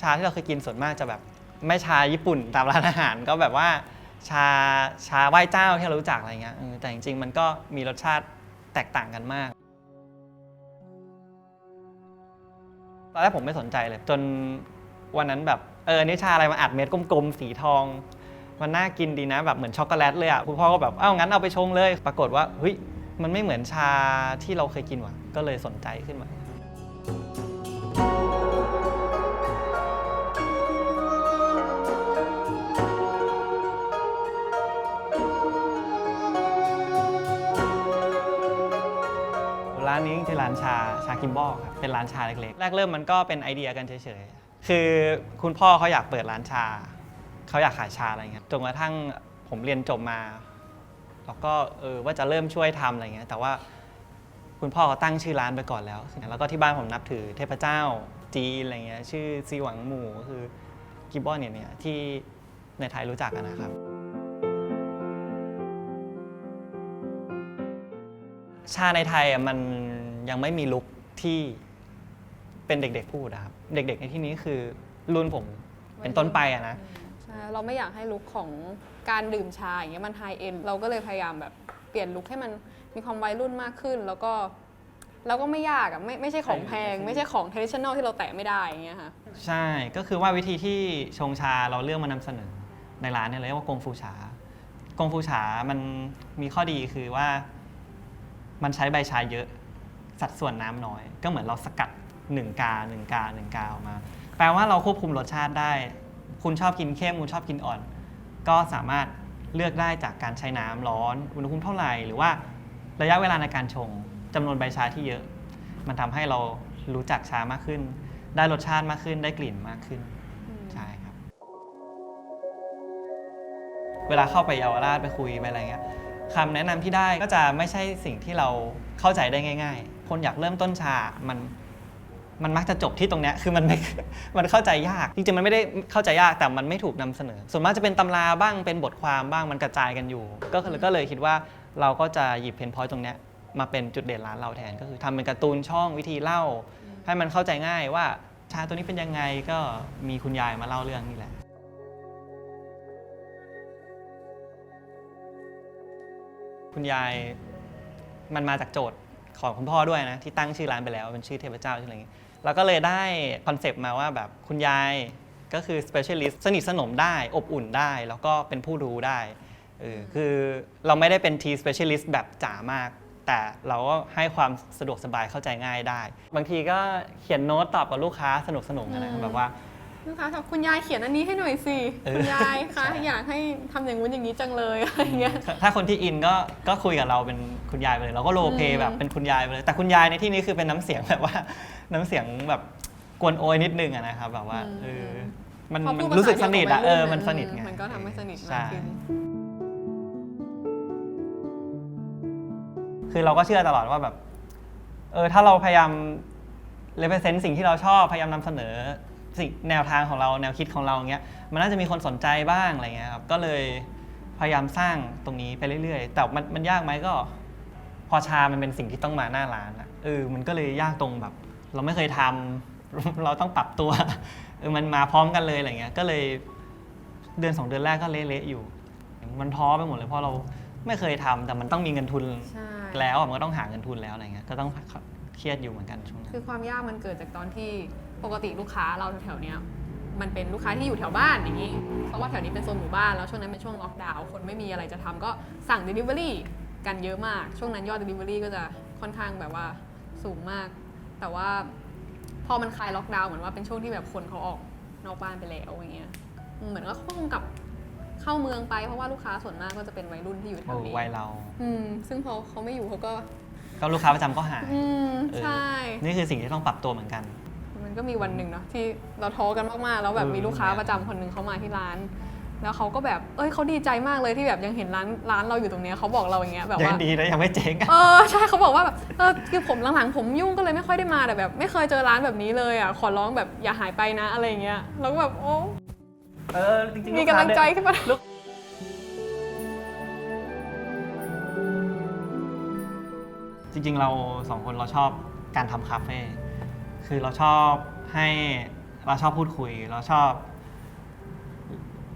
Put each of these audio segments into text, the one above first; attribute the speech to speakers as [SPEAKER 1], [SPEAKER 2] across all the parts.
[SPEAKER 1] ชาที่เราเคยกินส่วนมากจะแบบ ไม่ชาญี่ปุ่นตามร้านอาหารก็แบบว่าชาชาไหว้เจ้าที่เรารู้จักอะไรเงี้ยเออแต่จริงๆ มันก็มีรสชาติแตกต่างกันมากตอนแรกผมไม่สนใจเลย จนวันนั้นแบบเออนนี่ชาอะไรมาอัดเม็ดกลมๆสีทอง มันน่ากินดีนะแบบเหมือนช็อกโกแลตเลยอะคุณพ่อก็แบบเอ้างั้นเอาไปชงเลย ปรากฏว่าเฮ้ยมันไม่เหมือนชาที่เราเคยกินว่ะ ก็เลยสนใจขึ้นมา นนี้คือร้านชาชาคิมบอลครับเป็นร้านชาเล็กๆ แรกเริ่มมันก็เป็นไอเดียกันเฉยๆ คือคุณพ่อเขาอยากเปิดร้านชา เขาอยากขายชาอะไรเงี้ยจนกระทั่งผมเรียนจบมา แล้วก็เออว่าจะเริ่มช่วยทำอะไรเงี้ยแต่ว่าคุณพ่อเขาตั้งชื่อร้านไปก่อนแล้ว แล้วก็ที่บ้านผมนับถือเทพเจ้าจีนอะไรเงี้ยชื่อซีหวังหมู่ก็คือกิบบอนเนี่ยเนี่ยที่ในไทยรู้จักกันนะครับ ชาในไทยอะมันยังไม่มีลุคที่เป็นเด็กๆพูดอะครับ เด็กๆในที่นี้คือรุ่นผมเป็นต้นไปอะนะ
[SPEAKER 2] ใช่เราไม่อยากให้ลุคของการดื่มชาอย่างเงี้ยมันไฮเอ็นเราก็เลยพยายามแบบเปลี่ยนลุคให้มันมีความวัยรุ่นมากขึ้น แล้วก็แล้วก็ไม่ยากอะไม่ไม่ใช่ของแพง ไม่ใช่ของ traditional ที่เราแตะไม่ได้อย่างเงี้ยค่ะ
[SPEAKER 1] ใช่ก็คือว่าวิธีที่ชงชาเราเลือกมานำเสนอในร้านเนี่ยเรียกว่ากงฟูชากงฟูชามันมีข้อดีคือว่า มันใช้ใบชาเยอะ สัดส่วนน้ำน้อย ก็เหมือนเราสกัด1กา1กา1กาออกมา แปลว่าเราควบคุมรสชาติได้ คุณชอบกินเข้มคุณชอบกินอ่อน ก็สามารถเลือกได้จากการใช้น้ำร้อน อุณหภูมิเท่าไหร่ หรือว่าระยะเวลาในการชงจำนวนใบชาที่เยอะ มันทำให้เรารู้จักชามากขึ้น ได้รสชาติมากขึ้น ได้กลิ่นมากขึ้น ใช่ครับ เวลาเข้าไปเยาวราชไปคุยไปอะไรเงี้ย คำแนะนำที่ได้ก็จะไม่ใช่สิ่งที่เราเข้าใจได้ง่าย ๆ คนอยากเริ่มต้นชา มันมันมักจะจบที่ตรงเนี้ยคือมันไม่มันเข้าใจยาก จริงๆ มันไม่ได้เข้าใจยากแต่มันไม่ถูกนำเสนอ ส่วนมากจะเป็นตำราบ้างเป็นบทความบ้างมันกระจายกันอยู่ ก็เลยก็เลยคิดว่าเราก็จะหยิบเพนพอยต์ตรงเนี้ยมาเป็นจุดเด่นร้านเราแทน ก็คือทำเป็นการ์ตูนช่องวิธีเล่า ให้มันเข้าใจง่ายว่าชาตัวนี้เป็นยังไงก็มีคุณยายมาเล่าเรื่องนี่แหละ คุณยายมันมาจากโจทย์ของคุณพ่อด้วยนะที่ตั้งชื่อร้านไปแล้วเป็นชื่อเทพเจ้าชื่ออะไรอย่างงี้แล้วก็เลยได้คอนเซปต์มาว่าแบบคุณยายก็คือ specialist สนิทสนมได้ อบอุ่นได้ แล้วก็เป็นผู้รู้ได้เออคือเราไม่ได้เป็น T specialist แบบจ๋ามาก แต่เราก็ให้ความสะดวกสบายเข้าใจง่ายได้ บางทีก็เขียนโน้ตตอบกับลูกค้าสนุกสนุกๆนะแบบว่า
[SPEAKER 2] ลูกค้าบอกคุณยายเขียนอันนี้ให้หน่อยสิ
[SPEAKER 1] เออ
[SPEAKER 2] คุณยายคะ
[SPEAKER 1] ใช่
[SPEAKER 2] อยากให้ทำอย่างงู้นอย่างนี้จังเลยอะไรอย่างเงี้ย
[SPEAKER 1] ถ้าคนที่อินก็ก็คุยกับเราเป็นคุณยายไปเลย เราก็โรลเพล
[SPEAKER 2] อื
[SPEAKER 1] ย์
[SPEAKER 2] ม
[SPEAKER 1] แบบเป็นคุณยายไปเลย แต่คุณยายในที่นี้คือเป็นน้ำเสียงแบบว่า น้ำเสียงแบบกวนโอยนิดนึงอะนะครับแบบว่าเออมัน
[SPEAKER 2] พอ
[SPEAKER 1] มั
[SPEAKER 2] พู
[SPEAKER 1] น
[SPEAKER 2] ด
[SPEAKER 1] รู้สึก
[SPEAKER 2] ภาษา
[SPEAKER 1] สนิทอะ
[SPEAKER 2] เดี
[SPEAKER 1] เอ
[SPEAKER 2] ยวกับวัยรุ่น
[SPEAKER 1] อมันสนิทไง
[SPEAKER 2] มันก็ทำให้สนิทมาก
[SPEAKER 1] ใช่
[SPEAKER 2] ขึ้น
[SPEAKER 1] คือเราก็เชื่อตลอดว่าแบบ เออถ้าเราพยายามเลเ e เซนต์สิ่งที่เราชอบ พยายามนำเสนอ สิ่งแนวทางของเราแนวคิดของเราเงี้ยมันน่าจะมีคนสนใจบ้างอะไรเงี้ยครับก็เลยพยายามสร้างตรงนี้ไปเรื่อยๆ แต่มันมันยากไหมก็ พอชามันเป็นสิ่งที่ต้องมาหน้าร้านอะเออมันก็เลยยากตรงแบบ เราไม่เคยทำเราต้องปรับตัวเออมันมาพร้อมกันเลยอะไรเงี้ยก็เลยเดือนสองเดือนแรกก็เละๆอยู่ มันท้อไปหมดเลยเพราะเราไม่เคยทำแต่มันต้องมีเงินทุน
[SPEAKER 2] ใช่
[SPEAKER 1] แล้วอะมันก็ต้องหาเงินทุนแล้วอะไรเงี้ยก็ต้องเครียดอยู่เหมือนกันช่วงนั้น
[SPEAKER 2] คือความยากมันเกิดจากตอนที่ ปกติลูกค้าเราแถวๆเนี้ยมันเป็นลูกค้าที่อยู่แถวบ้านอย่างนี้ เพราะว่าแถวนี้เป็นโซนหมู่บ้านแล้วช่วงนั้นเป็นช่วงล็อกดาวน์คนไม่มีอะไรจะทำก็สั่ง Delivery กันเยอะมาก ช่วงนั้นยอด Delivery ก็จะค่อนข้างแบบว่าสูงมาก แต่ว่าพอมันคลายล็อกดาวน์เหมือนว่าเป็นช่วงที่แบบคนเขาออกนอกบ้านไปแล้วอย่างเงี้ยเหมือนก็คงกลับเข้าเมืองไปเพราะว่าลูกค้าส่วนมากก็จะเป็นวัยรุ่นที่อยู่แถ
[SPEAKER 1] โอ้
[SPEAKER 2] วนี้
[SPEAKER 1] วัยเรา
[SPEAKER 2] อืม ซึ่งพอเขาไม่อยู่เขาก็
[SPEAKER 1] ก็ลูกค้าประจำก็หาย
[SPEAKER 2] อืม
[SPEAKER 1] เออ
[SPEAKER 2] ใช่
[SPEAKER 1] นี่คือสิ่งที่ต้องปรับตัวเหมือนกัน
[SPEAKER 2] มัน ก็มีวันหนึ่งเนาะที่เราท้อกันมากๆ แล้วแบบ
[SPEAKER 1] เออ
[SPEAKER 2] มีลูกค้าประจำคนหนึ่งเขามาที่ร้าน แล้วเขาก็แบบเอ้ยเขาดีใจมากเลยที่แบบยังเห็นร้านร้านเราอยู่ตรงเนี้ยเขาบอกเราอย่างเงี้ยแบบ
[SPEAKER 1] ยัง
[SPEAKER 2] ว่า
[SPEAKER 1] ดีนะยังไม่เจ๊งอะ
[SPEAKER 2] เออใช่เขาบอกว่าแบบเออคือผมหลังๆ ผมยุ่งก็เลยไม่ค่อยได้มาแต่แบบ ไม่เคยเจอร้านแบบนี้เลยอะขอร้องแบบอย่าหายไปนะอะไรอย่างเงี้ยแล้วก็แบบโอ้
[SPEAKER 1] เออจริงๆ
[SPEAKER 2] มี
[SPEAKER 1] ลูค้ากำ
[SPEAKER 2] ลังใจ
[SPEAKER 1] เดิน
[SPEAKER 2] ขึ้นมา
[SPEAKER 1] จริง ๆ เราสองคนเราชอบการทำคาเฟ่ คือเราชอบให้เราชอบพูดคุย เราชอบ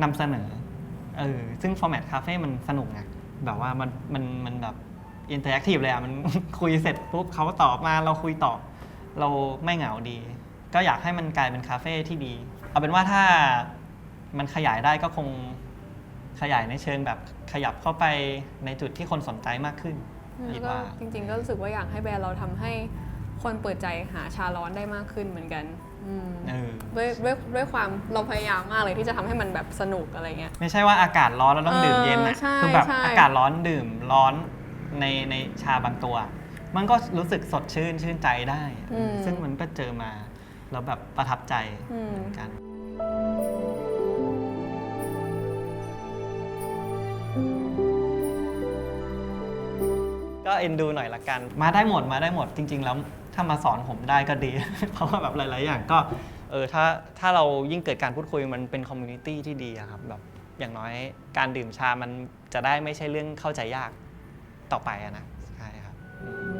[SPEAKER 1] นำเสนอเออซึ่งฟอร์แมตคาเฟ่มันสนุกไงแบบว่ามันมันมันแบบอินเตอร์แอคทีฟเลยอะมัน คุยเสร็จปุ๊บเขาตอบมาเราคุยตอบ เราไม่เหงาดี ก็อยากให้มันกลายเป็นคาเฟ่ที่ดี เอาเป็นว่าถ้ามันขยายได้ก็คงขยายในเชิงแบบขยับเข้าไปในจุดที่คนสนใจมากขึ้นคิด
[SPEAKER 2] แล้วก็
[SPEAKER 1] ว่า
[SPEAKER 2] จริงๆก็รู้สึกว่าอยากให้แบรนด์เราทำให้ คนเปิดใจหาชาร้อนได้มากขึ้นเหมือนกันอืม
[SPEAKER 1] เออ
[SPEAKER 2] ด้วยด้วยด้วยความเราพยายามมากเลยที่จะทำให้มันแบบสนุกอะไรเงี้ย
[SPEAKER 1] ไม่ใช่ว่าอากาศร้อนแล้วต้องดื่มเย็นนะ
[SPEAKER 2] เออใช่
[SPEAKER 1] คือแบบ
[SPEAKER 2] ใช่
[SPEAKER 1] อากาศร้อนดื่มร้อนในในชาบางตัว มันก็รู้สึกสดชื่นชื่นใจได้
[SPEAKER 2] อืม
[SPEAKER 1] ซึ่งมันก็เจอมาแล้วแบบประทับใจ
[SPEAKER 2] อืม
[SPEAKER 1] เหมือนกัน ก็เอ็นดูหน่อยละกัน มาได้หมดมาได้หมดจริง ๆ แล้ว ถ้ามาสอนผมได้ก็ดี เพราะว่าแบบหลาย ๆ อย่างก็เออถ้าถ้าเรายิ่งเกิดการพูดคุยมันเป็นคอมมูนิตี้ที่ดีอะครับแบบอย่างน้อยการดื่มชามันจะได้ไม่ใช่เรื่องเข้าใจยากต่อไปอะนะใช่ครับ อืม